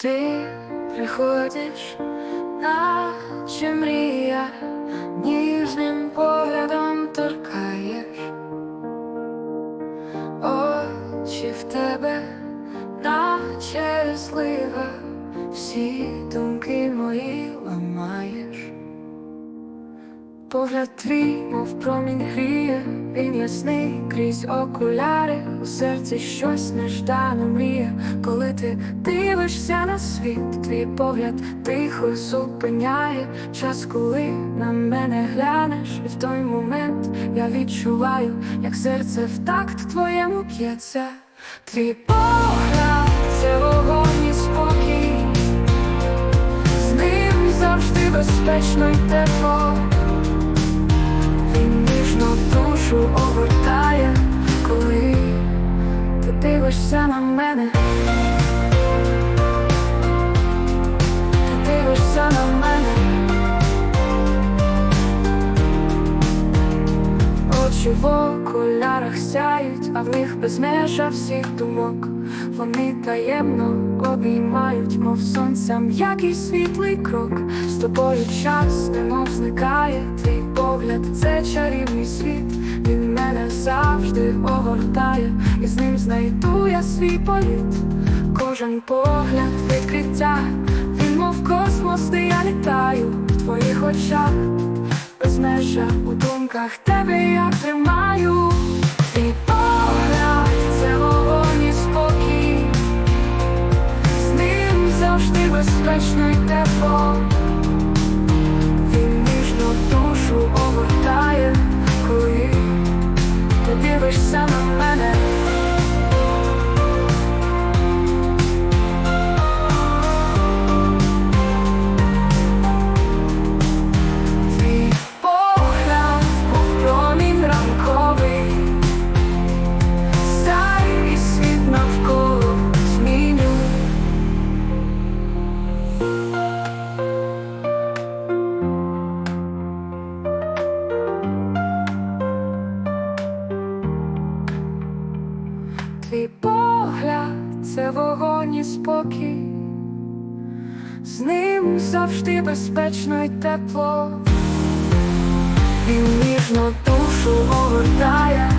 Ти приходиш, наче мрія, ніжним поглядом торкаєш, очі в тебе, наче слива, всі думки Погляд твій, мов промінь гріє, він ясний крізь окуляри, у серці щось неждано мріє, коли ти дивишся на світ, твій погляд тихо зупиняє час, коли на мене глянеш, і в той момент я відчуваю, як серце в такт твоєму б'ється. Твій погляд це вогонь і спокій, з ним завжди безпечно й тепло. Душу огортає, коли ти дивишся на мене. Ти дивишся на мене. Очі в окулярах сяють, а в них безмежа всіх думок. Вони таємно обіймають, мов сонця м'який світлий крок. З тобою час немов зникає, твій погляд це чарівний світ. Завжди огортає, і з ним знайду я свій політ. Кожен погляд відкриття, він мов космос, де я літаю в твоїх очах безмежа у думках тебе я тримаю. Спокій, з ним завжди безпечно й тепло. Погляд це вогонь і спокій, з ним завжди безпечно й тепло. Він ніжно душу огортає,